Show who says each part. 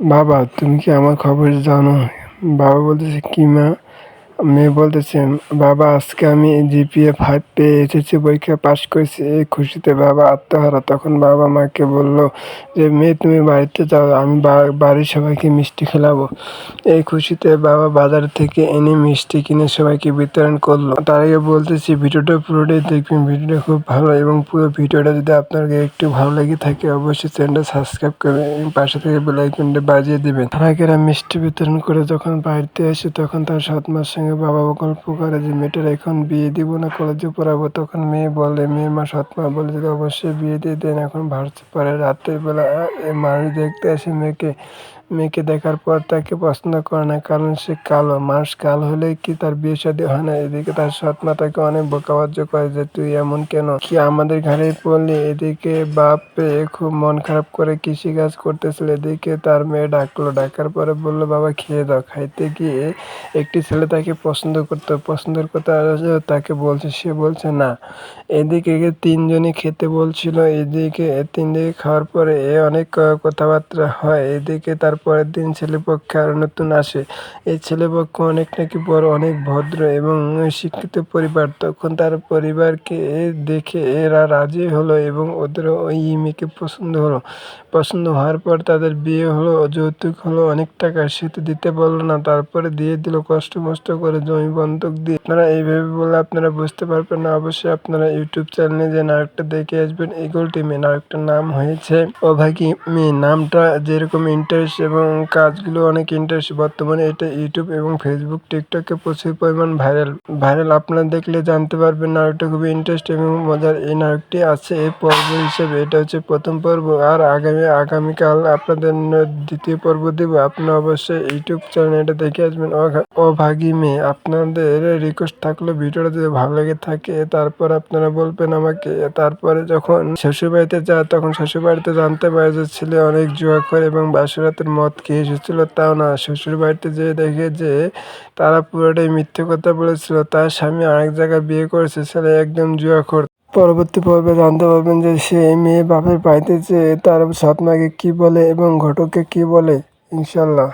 Speaker 1: বাবা তুমি কি আমার খবর জানো? বাবা বলতেছে কি মা? মেয়ে বলতেছে বাবা, আজকে আমি জিপিএ ফাইভ পেয়ে এসেছি, পরীক্ষা পাশ করেছি, এই খুশিতে বাবা আত্মহারা। তখন বাবা মাকে বলল, যে, মেয়ে, তুমি বাড়িতে যাও, আমি বাড়ির সবাইকে মিষ্টি খেলাবো। এই খুশিতে বাবা বাজার থেকে এনে মিষ্টি কিনে সবাইকে বিতরণ করল। তার আগে বলতেছি, ভিডিওটা পুরোটাই দেখবেন, ভিডিওটা খুব ভালো এবং পুরো ভিডিওটা যদি আপনাকে একটু ভালো লেগে থাকে, অবশ্যই চ্যানেলটা সাবস্ক্রাইব এবং পাশে থেকে বেল আইকনটা বাজিয়ে দেবেন। তার আগে মিষ্টি বিতরণ করে যখন বাড়িতে আসে তখন তার সৎ মার সঙ্গে বাবা গল্প করে যে মেয়েটার এখন বিয়ে দিব না কলেজে পড়াবো, তখন মেয়ে বলে, মেয়ে মা সৎমা বলে যে অবশ্যই বিয়ে দিয়ে দেন, এখন ভারতে পরে রাতের বেলা মানুষ দেখতে আসে মেয়েকে। মেয়েকে দেখার পর তাকে পছন্দ করে না, কারণ সে কালো। মানুষ কালো হলে কি তার বিয়ে শাদী হয় না? এদিকে তার সৎ মা তাকে অনেক বোকাবাজ্য করে যে, তুই এমন কেন? কি আমাদের ঘরে পড়লি? এদিকে বাপ পেয়ে খুব মন খারাপ করে কৃষি কাজ করতেছিল। এদিকে তার মেয়ে ডাকলো। ডাকার পরে বলল, বাবা, খেয়ে দাও। খাইতে গিয়ে একটি ছেলে তাকে পছন্দ করতো। পছন্দের কথা তাকে বলছে, সে বলছে, না। এদিকে তিনজনই খেতে বলছিল। এদিকে তিন দিকে খাওয়ার পরে এ অনেক কথাবার্তা হয়। এদিকে তার পরের দিন ছেলেপক্ষে আরও নতুন আসে। এই ছেলেপক্ষ অনেক নাকি বড়, অনেক ভদ্র এবং শিক্ষিত পরিবার। তখন তার পরিবারকে দেখে এরা রাজি হলো এবং ওদের ওই মেয়েকে পছন্দ হলো। পছন্দ হওয়ার পর তাদের বিয়ে হলো, যৌতুক হলো, অনেক টাকা সে তো দিতে পারল না। তারপরে দিয়ে দিল কষ্ট মষ্ট করে জমি বন্ধক দিয়ে। আপনারা এইভাবে বলে আপনারা বুঝতে পারবেন না। অবশ্যই আপনারা ইউটিউব চ্যানেলে যে নাটকটা দেখে আসবেন ইগল টিমে। নাটকটার নাম হয়েছে অভাগী মেয়ে নামটা যেরকম ইন্টারেস্ট এবং কাজগুলো অনেক ইন্টারেস্ট বর্তমানে এটা ইউটিউব এবং ফেসবুক টিকটকে প্রচুর পরিমাণ ভাইরাল ভাইরাল আপনারা দেখলে জানতে পারবেন নাটকটা খুবই ইন্টারেস্ট এবং মজার। এই নাটকটি আছে এই পর্ব হিসেবে, এটা হচ্ছে প্রথম পর্ব। আর আগামী, আগামীকাল আপনাদের দ্বিতীয় পর্ব দেব। আপনারা অবশ্যই ইউটিউব চ্যানেলে এটা দেখে আসবেন। অভাগী মেয়ে, আপনাদের রিকোয়েস্ট থাকলে ভিডিওটা যদি ভালো লেগে থাকে, তারপর আপনারা বলবেন আমাকে। তারপরে যখন শ্বশুর বাড়িতে যায়, তখন শ্বশুর বাড়িতে জানতে পারে যে ছেলে অনেক জুয়া করে এবং বাসরাতের মদ খেয়ে এসেছিল, তাও না। শ্বশুর বাড়িতে যেয়ে দেখে যে তারা পুরোটাই মিথ্যে কথা বলেছিল। তার স্বামী আরেক জায়গায় বিয়ে করেছে, ছেলে একদম জুয়াখোর। পরবর্তী পর্বে জানতে পারবেন যে সে মেয়ে বাপের বাড়িতে যে তার সৎ মাকে কি বলে এবং ঘটককে কি বলে। ইনশাল্লাহ